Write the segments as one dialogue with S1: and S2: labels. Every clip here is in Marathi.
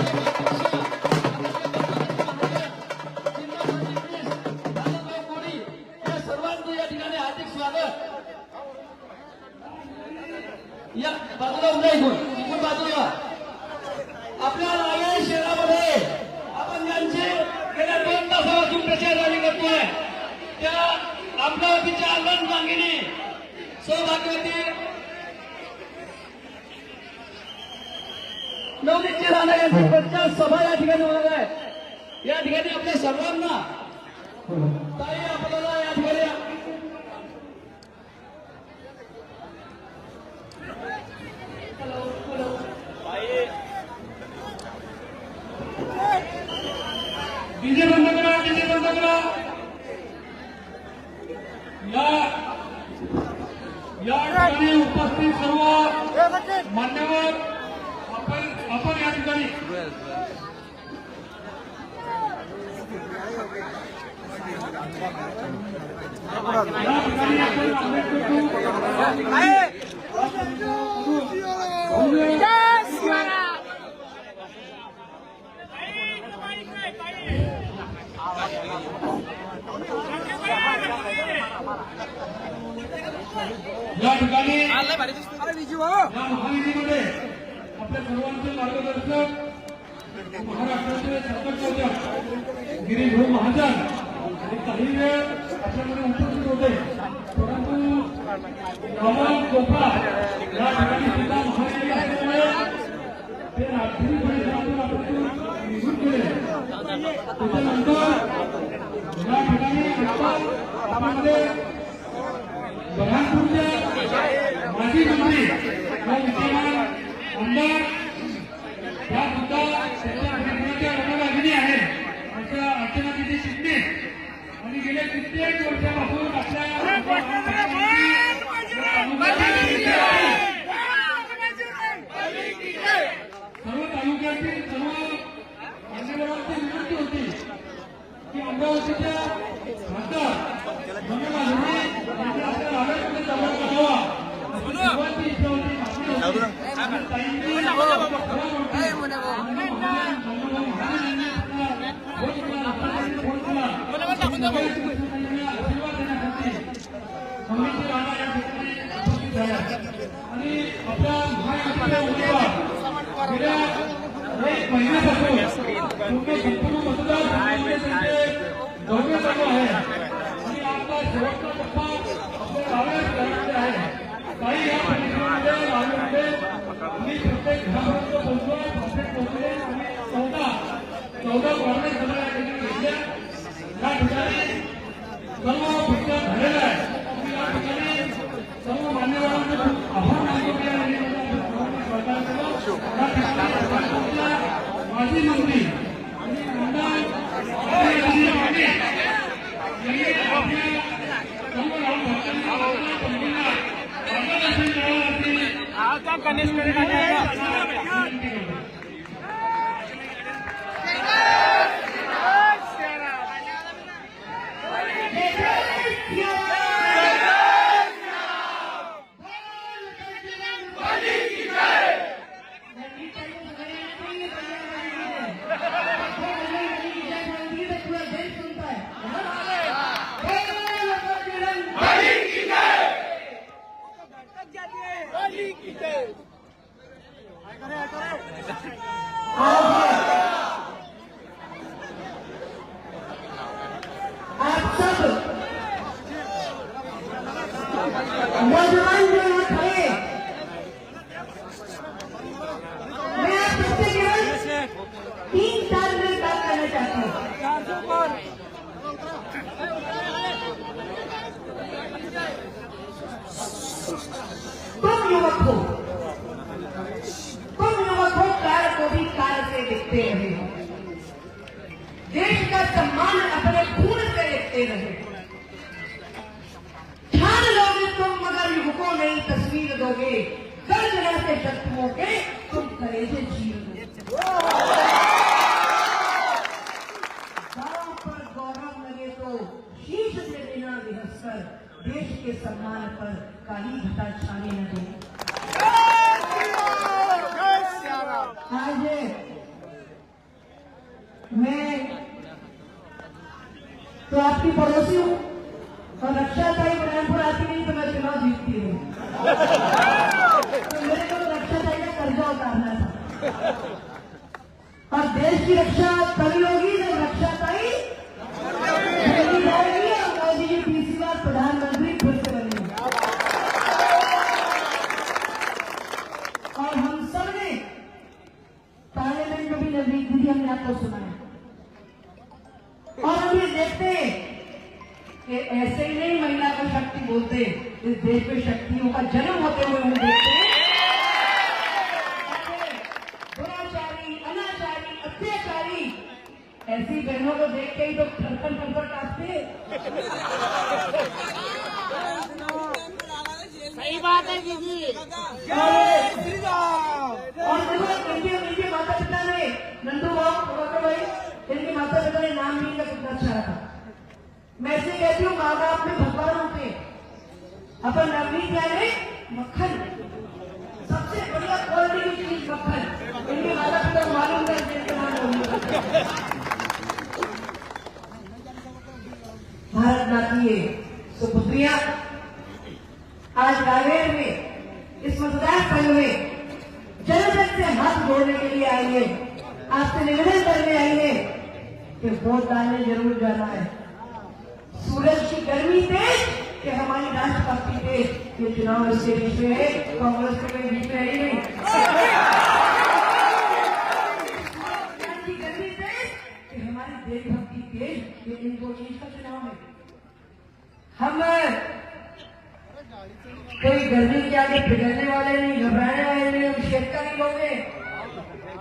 S1: या उपस्थित सर्व मान्यवर आपण या ठिकाणी. आंबेडकर या ठिकाणी या महायुतीमध्ये आपल्या सर्वांचे मार्गदर्शक महाराष्ट्राचे सरपंच गिरीश भाऊ महाजन आणि काही वेळ आपल्याकडे उपस्थित होते. परंतु रावण गोपाळ या ठिकाणी सुद्धा महायुती असल्यामुळे ते रात्री परिसरातून आपण निघून गेले. त्याच्यानंतर या ठिकाणी आता आपल्याकडे बऱ्हाणपूरचे माजी मंत्री आमदार सुद्धा त्यांच्या प्रयत्नाच्या आहेत अर्चना तिथे आणि गेल्या कित्येक वर्षापासून आपल्या सर्व तालुक्यातील सर्व मान्यवरांची विनंती होती की अमरावतीच्या खासदार मंगला धोणे यांच्या करावा. आणि ताईंनी फोन महिन्यापासून पूर्ण संपूर्ण मतदारसंघामध्ये त्यांचे दौरे चालू आहे आणि आता शेवटचा टप्पा आपल्या गावात करायचे आहे काही या परिसरामध्ये गावामध्ये मी प्रत्येक घरापर्यंत पोहोचलो प्रत्येक पोहोचले आणि चौदा चौदा कॉर्नर सभा या ठिकाणी घेतल्या या ठिकाणी सर्व प्रचार झालेला आहे आणि या ठिकाणी सर्व मान्यवरांचे खूप आभार मानतो की या निमित्ताने सर्वांनी सहकार्य केलं. या ठिकाणी भाजपच्या माजी मंत्री आणि आमदार
S2: दोगे गर्जना से जख्मों के तुम कलेजे चीरोगे गाँव पर गौरव लगे तो शीश से विहस कर देश के सम्मान पर काली घटा छाने न दे। आज
S3: मैं तो आपकी पड़ोसी हूँ और रक्षा का ही बुरहानपुर आती नहीं तो मैं चुनाव जीतती तो मेरे को का कर्जा उतारना और देश की रक्षा तभी होगी जब रक्षा ताई दिल्ली जाएगी और मोदी जी तीसरी बार प्रधानमंत्री फिर से बनेंगे। और हम सबने पार्लियामेंट में भी नज़दीक दीदी हमने आपको सुना है और हम ये देखते हैं कि ऐसे ही नहीं महिला को शक्ति बोलते इस देश में शक्तियों का जन्म होते हुए हम देखते हैं। दुराचारी अनाचारी अत्याचारी ऐसी बहनों को देख के ही तो थरथर थरथर कांपते
S4: सही बात है दीदी
S3: और इनके इनके माता पिता ने नंदू बाबू भाई इनके माता पिता ने नाम भी इनका कितना अच्छा रखा। मैं ऐसे कहती हूँ माँ बाप में भगवान होते हैं। अपन नवनीत यानी मक्खन। सबसे बढ़िया क्वालिटी की चीज़ मक्खन। इनके माता पिता को मालूम है कि इनका नाम नवनीत भारत माता की सुपुत्रियाँ आज रायवेर में, इस मतदान संघ में जन से हाथ जोड़ने के लिए आई है। आपसे निवेदन करने आई है कि वोट डालने ज़रूर जाना है। सूरज की गर्मी तेज कि हमारी राष्ट्रभक्ति तेज। ये चुनाव इसके बीच में है कांग्रेस के कोई बीच में है। नहीं देशभक्ति तेज चुनाव है। हम कोई गर्मी के आगे पिघलने वाले नहीं, घबराने वाले नहीं, हम शेतकरी लोग हैं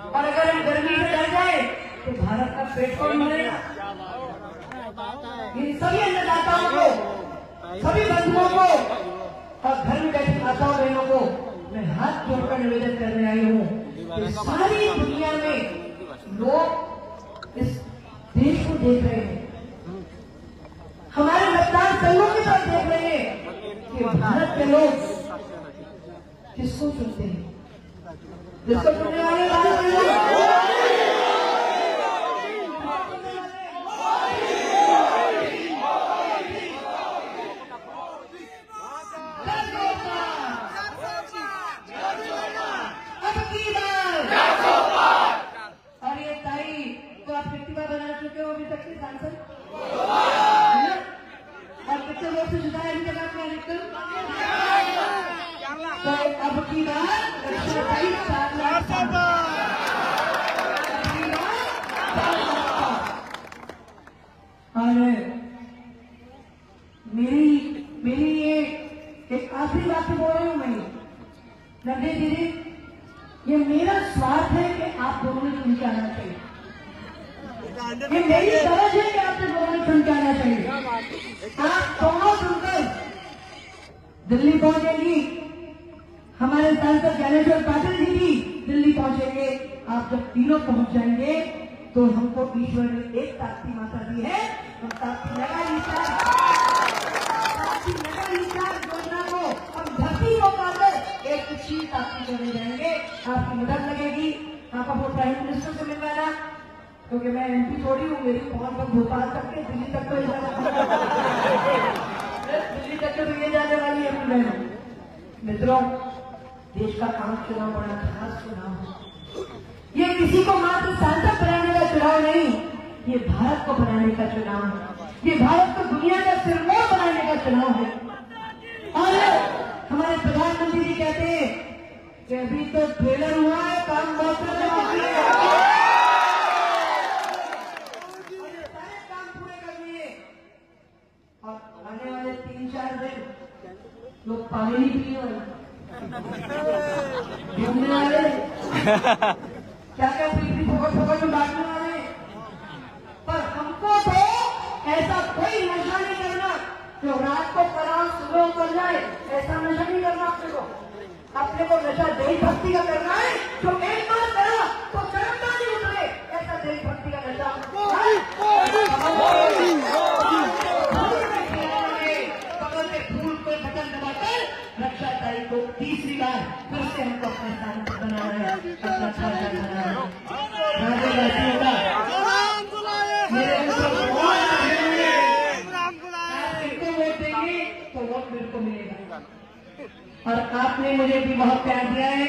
S3: और अगर हम गर्मी से डर जाए तो भारत का पेट कौन भरेगा? इन सभी अन्नदाताओं को सभी बंधुओं को और घर में बैठे माताओं बहनों को मैं हाथ जोड़कर निवेदन करने आई हूँ कि सारी दुनिया में लोग इस देश को देख रहे हैं। हमारे मतदान संघों की तरफ़ देख रहे हैं कि भारत के लोग किसको चुनते हैं। जिसको चुनने वाले भारत के लोग अब की बार और ये ताई तो आप कितनी बार बना चुके हो अभी तक के सांसद है ना? और कितने लोग से जुदा है अभी तक आपने अधिकतम तो अब की बार रक्षा ताई चार लाख अब की बार चार लाख और मेरी मेरी ये एक आखिरी बात बोल रही हूँ मैं नंदे दीदी ये मेरा स्वार्थ है कि आप दोनों ने चुन के आना चाहिए ये मेरी तरज है कि आपने दोनों ने चुन के आना चाहिए आप दोनों चुनकर दिल्ली पहुंचेगी। हमारे सांसद ज्ञानेश्वर पाटिल जी भी दिल्ली पहुँचेंगे। आप जब तीनों पहुँच जाएँगे तो हमको ईश्वर ने एक ताकती माता दी है। हम ताकती लगा ताकती लगा योजना को हम को पाकर एक अच्छी ताकती जाएँगे, आपकी मदद लगेगी। आप अपने प्राइम मिनिस्टर से मिलवाना, क्योंकि मैं एमपी थोड़ी हूँ, मेरी पहुँच बस भोपाल तक के, दिल्ली तक तो दिल्ली तक तो ये जाने वाली है बहनों। मित्रों, देश का काम चुनाव बड़ा खास चुनाव है। ये किसी को मात्र सांसद बनाने का चुनाव नहीं, ये भारत को बनाने का चुनाव है। ये भारत को दुनिया का सिरमौर बनाने का चुनाव है। और हमारे प्रधानमंत्री जी कहते हैं कि अभी तो ट्रेलर हुआ है काम बहुत है ये सारे काम पूरे कर लिए। और आने वाले तीन चार दिन लोग पानी नहीं पीने वाले घूमने वाले। क्या क्या फोकट फोकट में बांटने वाले पर हमको तो ऐसा कोई नशा नहीं करना जो रात को कराओ उतर जाए ऐसा नशा नहीं करना अपने को। अपने को नशा देशभक्ति का करना है जो एक बार करा तो चरमता नहीं उतरे ऐसा देशभक्ति का नशा। तीसरी बार फिर से हमको अपना बनाना है। अपना बनाना है राधे राधे होगा
S2: और आपने मुझे भी बहुत प्यार दिया है।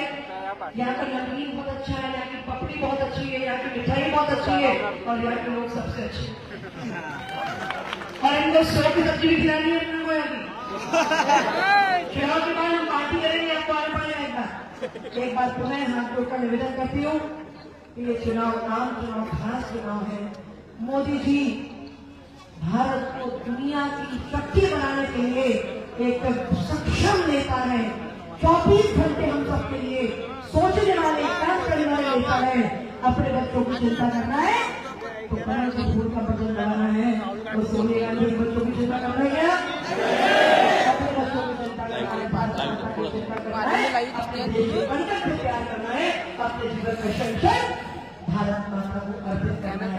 S2: यहाँ का नमकीन बहुत अच्छा है यहाँ की पपड़ी बहुत अच्छी है यहाँ की मिठाई बहुत अच्छी है और यहाँ के लोग सबसे अच्छे और इनको सौ की सब्ज़ी भी खिलानी है अपने को चुनाव के बाद हम पार्टी करेंगे आपको आने पाने आएगा एक बार। पुनः हाथ जोड़कर निवेदन करती हूँ कि ये चुनाव आम चुनाव खास चुनाव है। मोदी जी भारत को दुनिया की शक्ति बनाने के लिए एक सक्षम नेता है। 24 घंटे हम सबके लिए सोचने वाले काम करने वाले नेता है। अपने बच्चों की चिंता करना है तो कमल कपूर का बटन दबाना है। तो सोनिया गांधी के बच्चों की चिंता करना है क्या? अपने बच्चों की चिंता करना है भारत माता की चिंता करना है। अपने देश को बनकर के प्यार करना है अपने जीवन का संरक्षण भारत माता को अर्पित करना है।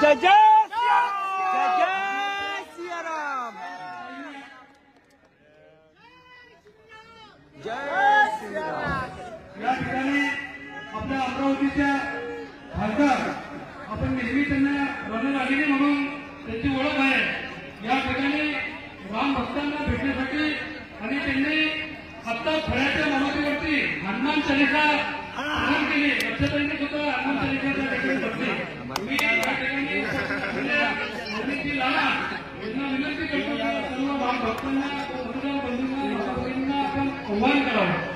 S3: जय जय जय।
S1: या ठिकाणी आपल्या अमरावतीच्या खासदार आपण नेहमी त्यांना रणरागिणी म्हणून त्यांची ओळख आहे या ठिकाणी राम भक्तांना भेटण्यासाठी आणि त्यांनी आता फळ्याच्या मानवतीवरती हनुमान चालिसा प्रदान केली लक्षाताईंनी सुद्धा हनुमान चालिसा त्या ठिकाणी बसली तुम्ही या ठिकाणी आपल्या मोदींची लाला यांना विनंती करतो की सर्व राम भक्तांना मतदार बंधूंना माताभगिनींना आपण आव्हान करावं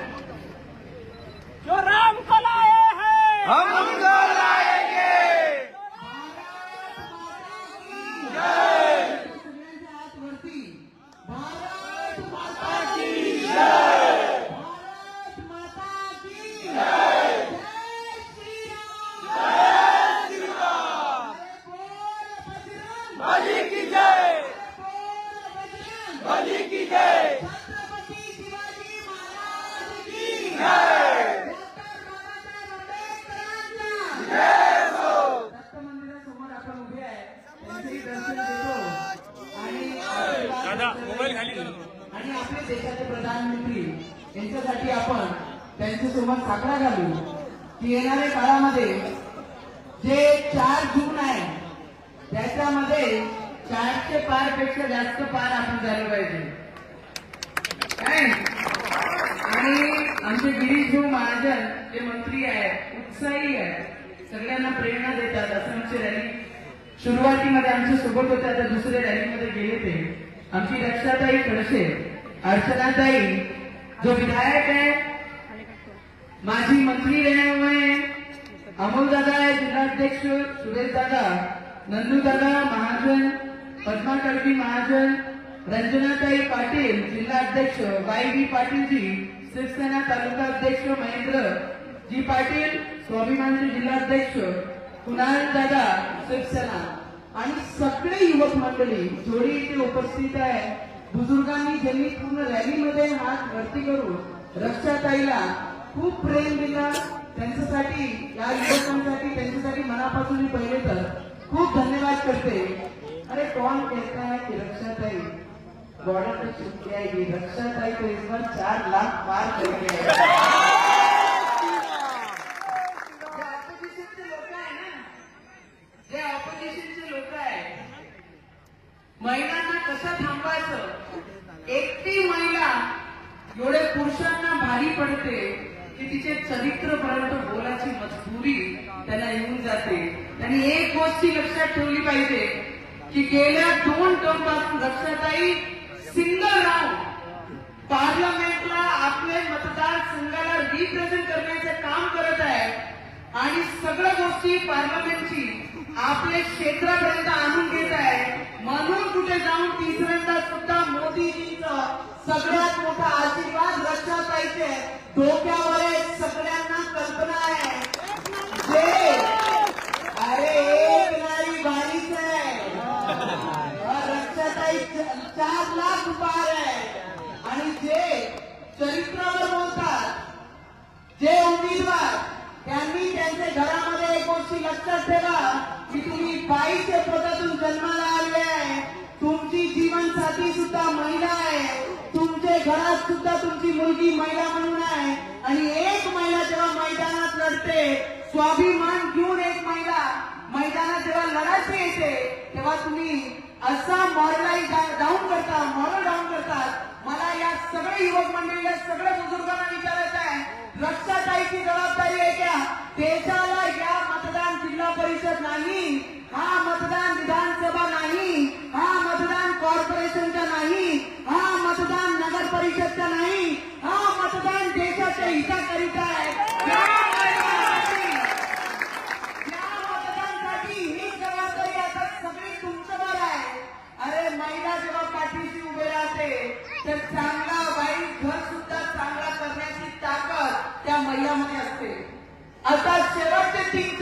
S3: जो राम को लाए हैं हम उनको लाएंगे
S2: भारत माता की जय भारत माता की जय जय श्री राम बोल बजरंग
S3: बली की जय
S2: बोल बजरंग
S3: बली की जय
S2: छत्रपती शिवाजी महाराज की जय डॉक्टर बाबासाहेब आंबेडकरांना दत्त मंदिरासमोर आपण उभे आहे त्यांचेही दर्शन देतो आणि आणि आपले देशाचे प्रधानमंत्री यांच्यासाठी आपण त्यांच्यासोबत साकडा घालू की येणाऱ्या काळामध्ये जे चार जून आहे त्याच्यामध्ये चारशे पारपेक्षा जास्त पार आपण झालं पाहिजे काय आणि आमचे गिरीश भाऊ महाजन जे मंत्री आहे उत्साही आहे सगळ्यांना प्रेरणा देतात असं आमची रॅली सुरुवातीमध्ये आमच्यासोबत होते आता दुसऱ्या रॅलीमध्ये गेले ते आमची रक्षाताई खडसे अर्चनाताई जो विधायक है माजी मंत्री रहे हुए हैं। अमोल दादा है जिलाध्यक्ष सुरेश दादा नंदू दादा महाजन पद्मा तडवी महाजन रंजनाताई पाटील जिल्हाध्यक्ष वाई बी पाटील जी शिवसेना तालुका अध्यक्ष महेंद्र जी पाटील स्वाभिमानचे जिल्हाध्यक्ष कुणाल दादा शिवसेना. आणि सगळे युवक मंडळी जोडी इथे उपस्थित आहे. बुजुर्गांनी ज्यांनी पूर्ण रॅलीमध्ये हात वरती करून रक्षाताईला खूप प्रेम दिलं. त्यांच्यासाठी या युवकांसाठी त्यांच्यासाठी मनापासून मी पहिले तर खूप धन्यवाद करते. अरे कौन कहता है कि रक्षाताई? बॉर्डर पे छुट्टी आएगी रक्षाताई तो इस बार चार लाख पार कर गए जे ऑपोजिशनचे लोक आहे ना जे ऑपोजिशनचे लोक आहे महिलांना कसं थांबवायचं? एकटी महिला एवढे पुरुषांना भारी पडते. की तिचे चरित्रपर्यंत बोलाची मजबुरी त्यांना येऊन जाते. आणि एक गोष्टी लक्षात ठेवली पाहिजे की गेल्या दोन टर्मपासून लक्षाताई सिंगल राऊंड पार्लमेंटला आपले मतदारसंघाला रिप्रेझेंट करण्याचं काम करत आहे आणि सगळ्या गोष्टी पार्लमेंटची आपल्या क्षेत्रापर्यंत आणून घेत आहे म्हणून कुठे जाऊन तिसऱ्यांदा सुद्धा मोदीजींचं सगळ्यात मोठा आशीर्वाद रक्षाताईचे डोक्यावर आहे सगळ्यांना कल्पना आहे. जे अरे एक नारी बारीच आहे. रक्षाताई चार लाख पार आहे. आणि जे चरित्रावर बोलतात जे उमेदवार त्यांनी त्यांच्या घरामध्ये एक गोष्टी लक्षात ठेवा की तुम्ही बाईच्या पोटातून जन्माला आले आहे. तुमची जीवनसाथी सुद्धा महिला सुद्धा तुमची मुलगी महिला म्हणून आहे. आणि एक महिला जेव्हा मैदानात लढते स्वाभिमान घेऊन एक महिला मैदानात जेव्हा लढायची येते तेव्हा तुम्ही असा मॉरलाई डाऊन करता मॉरल डाऊन करतात मला या सगळे युवक मंडळी या सगळ्या बुजुर्गांना विचारायचं आहे. रक्षाताईची जबाबदारी आहे का? देशाला या मतदान जिल्हा परिषद नाही. बाह्यामध्ये असते. आता शेवटचे तीन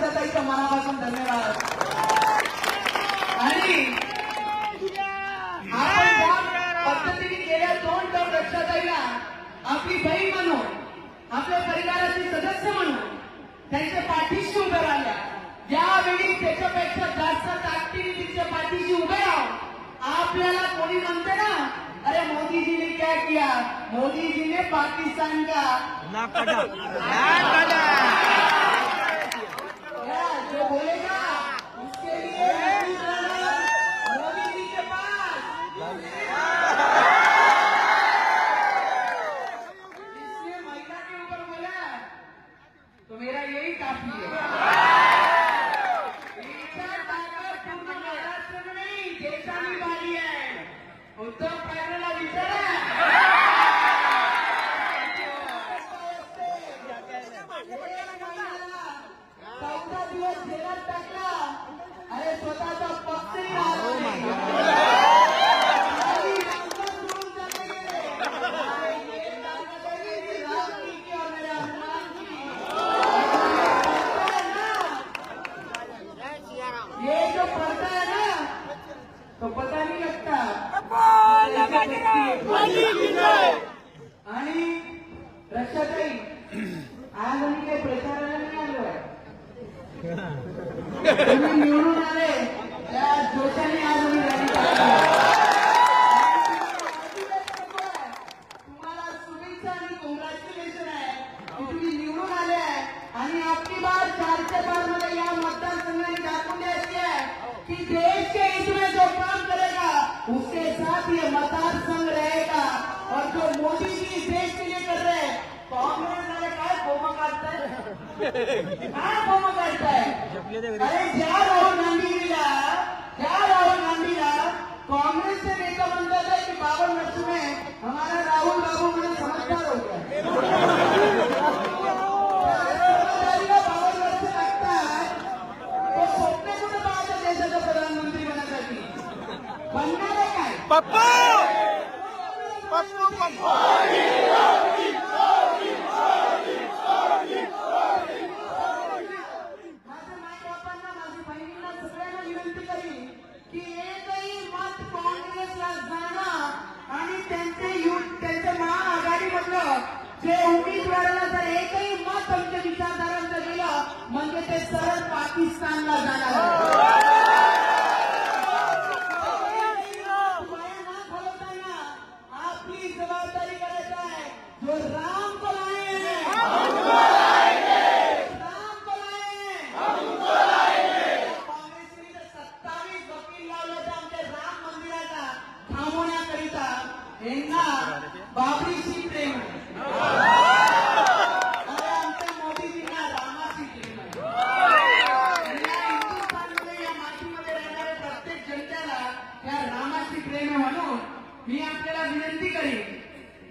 S2: आनंदताईचं मनापासून धन्यवाद. आणि पद्धतीने गेल्या दोन टोक रक्षाताईला आपली बहीण म्हणून आपल्या परिवाराचे सदस्य म्हणून त्यांच्या पाठीशी उभे राहिल्या. यावेळी त्याच्यापेक्षा जास्त ताकदीने तिच्या पाठीशी उभे राहू आपल्याला कोणी म्हणते ना अरे मोदीजीने काय किया? मोदीजीने पाकिस्तान का? বলে की देश के हित में जो काम करेगा, उसके साथ ये मतदार संघ रहेगा। और जो मोदी जी देश के लिए कर रहे हैं, कांग्रेस वाले काय बोमा काढताय काय बोमा काढताय अरे ज्या राहुल गांधीला ज्या राहुल गांधीला कांग्रेस से नेता म्हणतात आहे की बावन वर्ष में हमारा राहुल बाबू मुझे समझदार हो गया
S3: पप्पू पप्पू पप्पू
S2: जे उमेदवाराला जर एकही मत आमच्या विचारधारांचं गेलं म्हणजे ते सरळ पाकिस्तानला जाणार पाया न घालवताना आपली जबाबदारी करायचं आहे जो राम को लाए राम को लाए काँग्रेसने जर सत्तावीस वकील लावले तर आमच्या राम मंदिराला थांबवण्याकरिता यांना बाबरीशी प्रेम आहे. अरे आमच्या मोदीजींना रामाशी प्रेम आहे. या हिंदुस्थानमध्ये या मातीमध्ये राहणाऱ्या प्रत्येक जनतेला या रामाची प्रेम आहे म्हणून मी आपल्याला विनंती करीन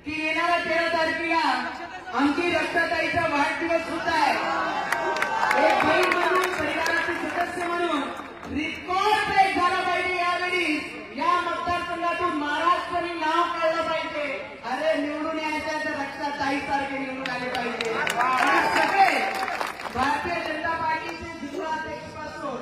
S2: की येणाऱ्या तेरा तारखेला आमची रक्तताईचा वाढदिवस होत आहे एक बहीण म्हणून परिवाराचे सदस्य म्हणून रेकॉर्ड ब्रेक झाला पाहिजे यावेळी या मतदारसंघातून महाराष्ट्राने नाव काढलं पाहिजे अरे निवडून यायच्या तर रक्षाताई सारखे निवडून आले पाहिजे आणि सगळे भारतीय जनता पार्टीचे जिल्हाध्यक्षपासून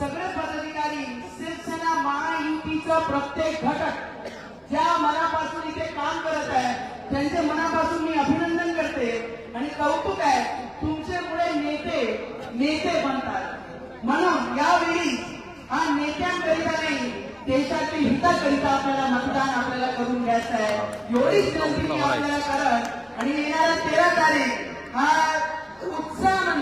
S2: सगळे पदाधिकारी शिवसेना महायुतीचं प्रत्येक घटक ज्या मनापासून इथे काम करत आहे त्यांचे मनापासून मी अभिनंदन करते. आणि कौतुक आहे तुमच्यामुळे नेते नेते बनतात. म्हणून यावेळी हा नेत्यांकरिता नाही देशातील हिताकरिता आपल्याला मतदान आपल्याला करून घ्यायचं आहे. एवढीच विनंती मी आपल्याला करत आणि येणारा तेरा तारीख हा उत्साह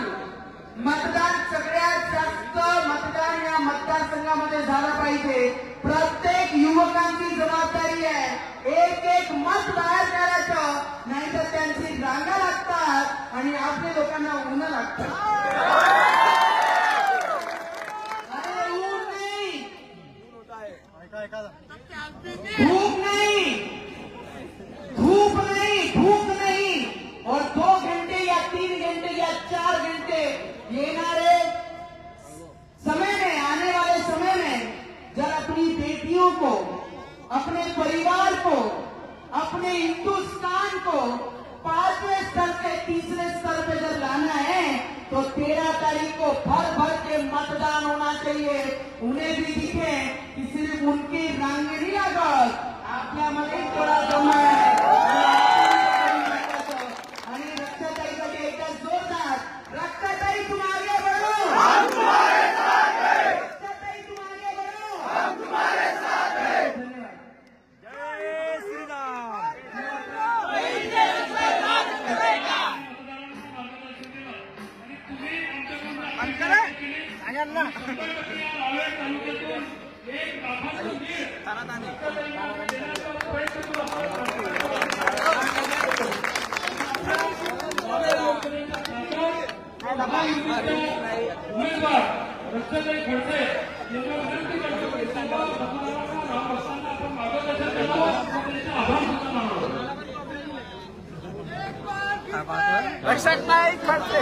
S2: मतदान सगळ्यात जास्त मतदान या मतदारसंघामध्ये झालं पाहिजे. प्रत्येक युवकांची जबाबदारी आहे. एक एक मत बाहेर काढायचं नाहीतर त्यांची रांगा लागतात आणि आपल्या लोकांना ऊन लागतात अरे ऊन नाही. नहीं अपने हिंदुस्तान को पाँचवें स्तर से तीसरे स्तर पे जब लाना है तो तेरह तारीख को भर भर के मतदान होना चाहिए। उन्हें भी दिखे कि सिर्फ़ उनकी रंग नहीं आपका मतलब थोडा दम
S1: उमेदवार रक्षाताई खडसे यांना विनंती करतो की राम असताना आपण मार्गदर्शन आभार सुद्धा
S3: खडसे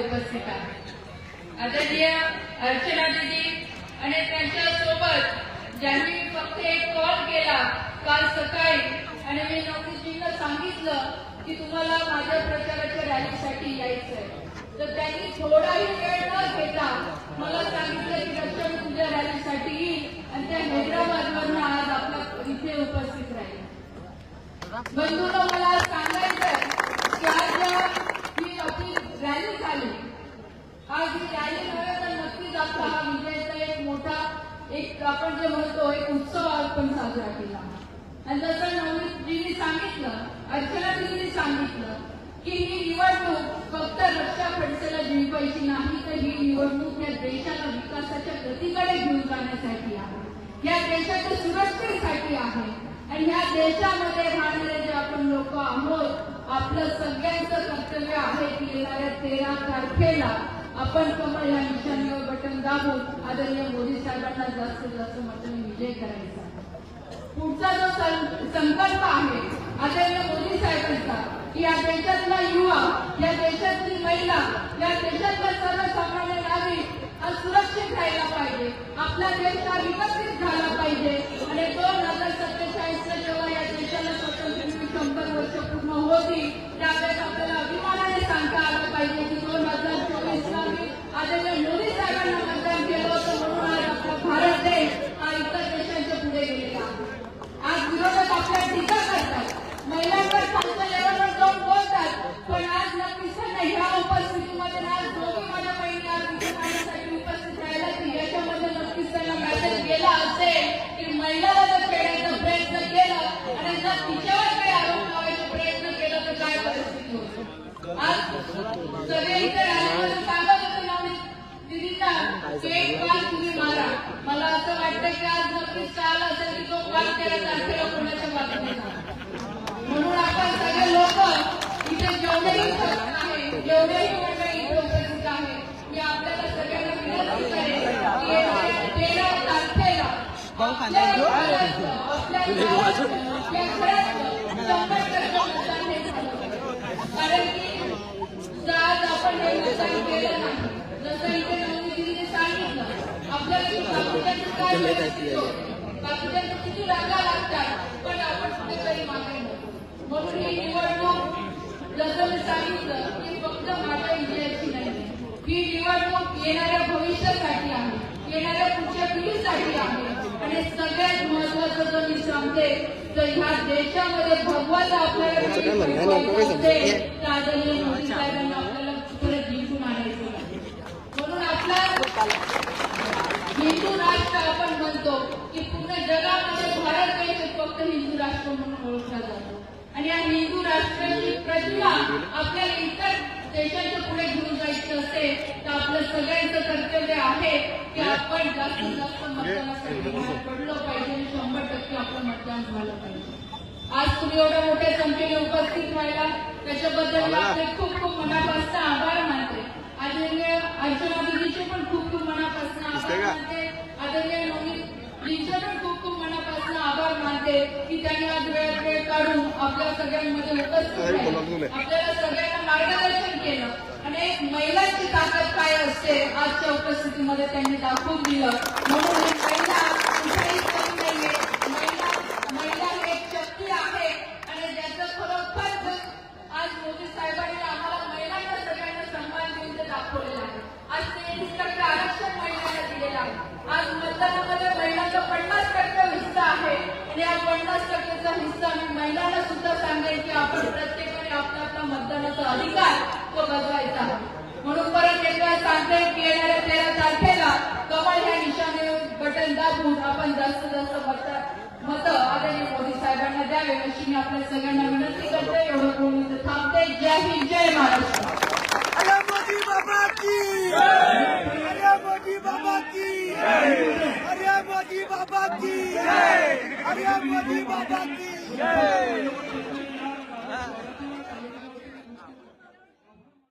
S5: उपस्थित आहेत आदरणीय अर्चना दिदी आणि त्यांच्यासोबत ज्यांनी फक्त एक कॉल केला काल सकाळी आणि मी नोटीसजींना सांगितलं की तुम्हाला माझ्या प्रचाराच्या रॅलीसाठी यायचंय. तर त्यांनी थोडाही वेळ न घेता मला सांगितलं की रक्षा तुझ्या रॅलीसाठी येईल आणि त्या हैदराबादवरनं आज आपला इथे उपस्थित राहील. बंधूला मला सांगायचंय की आज ही आपली रॅली झाली. आज ही रॅली झाली तर नक्कीच आपला हा विजयाचा एक मोठा एक आपण जे म्हणतो एक उत्सव आपण साजरा केला. आणि जसं नवनीतजींनी सांगितलं अर्चनाजींनी सांगितलं की ही निवडणूक फक्त रक्षा खडसेला जिंकायची नाही तर ही निवडणूक या देशाला विकासाच्या गतीकडे घेऊन जाण्यासाठी आहे. या देशाच्या सुरक्षेसाठी आहे. आणि ह्या देशामध्ये राहणारे जे आपण लोक आहोत आपलं सगळ्यांचं कर्तव्य आहे की येणाऱ्या तेरा तारखेला आपण कमळ या निशाणीवर बटन दाबून आदरणीय मोदी साहेबांना जास्तीत जास्त मतांनी विजय करायचा पुढचा जो संकल्प आहे आदरणीय मोदी साहेबांचा की या देशातला युवा या देशातली महिला या देशातला सर्वसामान्य नागरिक हा सुरक्षित राहिला पाहिजे. आपला देश हा विकसित झाला पाहिजे. आणि दोन हजार सत्तेचाळीसला जेव्हा या देशाला स्वतंत्र शंभर वर्ष पूर्ण होती त्यावेळेस आपल्याला अभिमानाने सांगता आलं पाहिजे की दोन हजार चोवीसला मी आदरणीय मोदी साहेबांना मतदान केलं होतं म्हणून आज आपला भारत देश हा इतर देशांच्या पुढे गेलेला आहे आज विरोधक आपल्या टीका करतात महिलांवर खालच्या लेवलवर जाऊन बोलतात पण आज नक्कीच त्यांना ह्या उपस्थितीमध्ये आज दोघी माझ्या बहिणी आज इथे माझ्यासाठी उपस्थित राहिल्या की याच्यामध्ये नक्कीच त्यांना मेसेज गेला असेल की महिलाला जर खेळायचा प्रयत्न केला आणि जर तिच्यावर काही आरोप लावायचा प्रयत्न केला तर काय परिस्थिती होती? आज सगळे इथे रॅलीमध्ये सांगत होते नवनीत दिदींना की एक पाल तुम्ही मारा मला असं वाटतं की आज नक्कीच कळालं असेल की तो पाल तेरा तारखेला कोणाच्या बाजूने झाला. म्हणून आपण सगळे लोक इथे जेवढेही भक्त आहे जेवढेही मंडळी इथे उपस्थित आहे मी आपल्याला सगळ्यांना विनंती करेन की येणाऱ्या तेरा तारखेला आपल्या घरातलं, आपल्या गावातलं, आपल्या घरातलं शंभर टक्के मतदान हे झालं. कारण की आपण केलं नाही जसं इथे सांगितलं आपल्याला. बाकीच्यांचं किती रागा लागतात पण आपण कुठेतरी मागे. म्हणून ही निवडणूक जसं मी सांगितलं की फक्त माझ्या विजयाची नाही. ही निवडणूक येणाऱ्या भविष्यासाठी आहे येणाऱ्या पुढच्या पिढीसाठी आहे. आणि सगळ्यात महत्वाचं जर मी सांगते तर ह्या देशामध्ये भगवान आपल्याला आदरणीय मोदी साहेबांना आपल्याला परत जिंकून आणायचं आहे. म्हणून आपला हिंदू राष्ट्र आपण म्हणतो की पूर्ण जगामध्ये भारत एक फक्त हिंदू राष्ट्र म्हणून ओळखला जातो. आणि या हिंदू राष्ट्राची प्रतिमा आपल्याला इतर देशाच्या पुढे घेऊन जायचं असेल तर आपलं सगळ्यांचं कर्तव्य आहे की आपण जास्तीत जास्त मतदानासाठी बाहेर पडलो पाहिजे आणि शंभर टक्के आपलं मतदान झालं पाहिजे. आज तुम्ही एवढ्या मोठ्या संख्येने उपस्थित राहिला त्याच्याबद्दल मी आपले खूप खूप मनापासून आभार मानते. आदरणीय अर्चना दिदीचे पण खूप खूप मनापासून आभार मानते. आदरणीय नवनीतजींचे पण खूप खूप मनापासून आभार मानते की त्यांनी आज वेळ वेळ काढून आपल्या सगळ्यांमध्ये उपस्थित आपल्याला सगळ्यांना मार्गदर्शन केलं. आणि एक महिलांची ताकद काय असते आजच्या उपस्थितीमध्ये त्यांनी दाखवून दिलं. म्हणून मतदानामध्ये महिलांचा पन्नास टक्के हिस्सा आहे. आणि या पन्नास टक्केचा हिस्सा मी महिलांना सुद्धा सांगेन की आपण प्रत्येकाने आपला आपला मतदानाचा अधिकार तो बजवायचा. म्हणून परत एकदा सांगते की येणाऱ्या तेरा तारखेला कमळ ह्या निशाणे बटन दाबून आपण जास्तीत जास्त मत मत आदरणीय मोदी साहेबांना द्यावे अशी मी आपल्या सगळ्यांना विनंती करते. एवढं बोलून थांबते. जय हिंद जय महाराष्ट्र.
S3: मोदी बाबा की! मोदी बाबा की! मोदी बाबा की अरे मोदी बाबा की